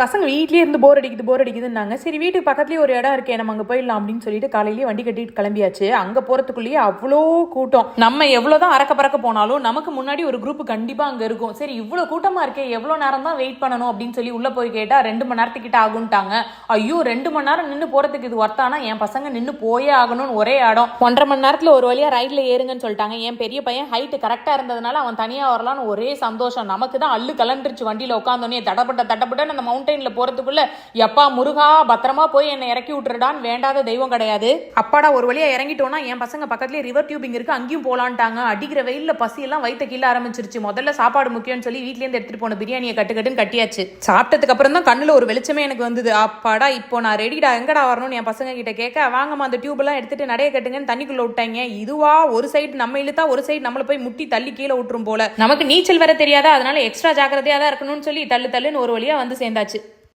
பசங்க வீட்லேயே இருந்து போர் அடிக்குது போர் அடிக்குதுன்னாங்க. சரி வீட்டுக்கு பக்கத்துலேயே ஒரு இடம் இருக்கே நம்ம அங்கே போயிடலாம் அப்படின்னு சொல்லிட்டு காலையிலேயே வண்டி கட்டிட்டு கிளம்பியாச்சு. அங்கே போகிறதுக்குள்ளேயே அவ்வளோ கூட்டம். நம்ம எவ்வளவுதான் அறக்க பறக்க போனாலும் நமக்கு முன்னாடி ஒரு குரூப் கண்டிப்பாக அங்கே இருக்கும். சரி இவ்வளோ கூட்டமாக இருக்கே எவ்வளோ நேரம் தான் வெயிட் பண்ணணும் அப்படின்னு சொல்லி உள்ளே போய் கேட்டால் ரெண்டு மணி நேரத்துக்கிட்ட ஆகும்ட்டாங்க. ஐயோ ரெண்டு மணி நேரம் நின்று போகிறதுக்கு இது ஒர்த்தானா என் பசங்க நின்று போயே ஆகணும்னு ஒரே இடம். ஒன்றரை மணி நேரத்தில் ஒரு வழியாக ரைடில் ஏறுங்கன்னு சொல்லிட்டாங்க. என் பெரிய பையன் ஹைட்டு கரெக்டாக இருந்ததுனால அவன் தனியாக வரலாம்னு ஒரே சந்தோஷம். நமக்கு தான் அள்ளு கலண்டுருச்சு வண்டியில் உட்காந்தோன்னே தடப்பட்ட தட்டப்பட்ட அந்த மவுண்டன்ல போறதுக்குள்ள எப்பா முருகா பத்திரமா போய் என்னை இறக்கி விட்டுருடான்னு வேண்டாத தெய்வம் கிடையாது. அப்பாடா ஒரு வழியா இறங்கிட்டோம்னா என் பசங்க பக்கத்துலயே ரிவர் டியூபிங் இருக்கு அங்கேயும் போலான்ட்டாங்க. அடிக்கிற வெயில்ல பசி எல்லாம் வயித்த கீழ ஆரம்பிச்சிருச்சு. முதல்ல சாப்பாடு முக்கியம்னு சொல்லி வீட்ல இருந்து எடுத்துட்டு போன பிரியாணியை கட்டு கட்டுன்னு கட்டியாச்சு. சாப்பிட்டதுக்கு அப்புறம் தான் கண்ணுல ஒரு வெளிச்சமே எனக்கு வந்தது. அப்பாடா இப்போ நான் ரெடிடா எங்கடா வரணும்னு என் பசங்க கிட்ட கேட்க வாங்கம்மா அந்த டியூப் எல்லாம் எடுத்துட்டு நடைய கட்டுங்கன்னு தண்ணிக்குள்ள விட்டாங்க. இதுவா ஒரு சைடு நம்ம இழுத்தா ஒரு சைடு நம்மள போய் முட்டி தள்ளி கீழே விட்டுரும் போல. நமக்கு நீச்சல் வர தெரியாதா? அதனால எக்ஸ்ட்ரா ஜாக்கிரதையா தான் இருக்கணும்னு சொல்லி தள்ளு தள்ளுன்னு ஒரு வழியா வந்து சேர்ந்தாச்சு.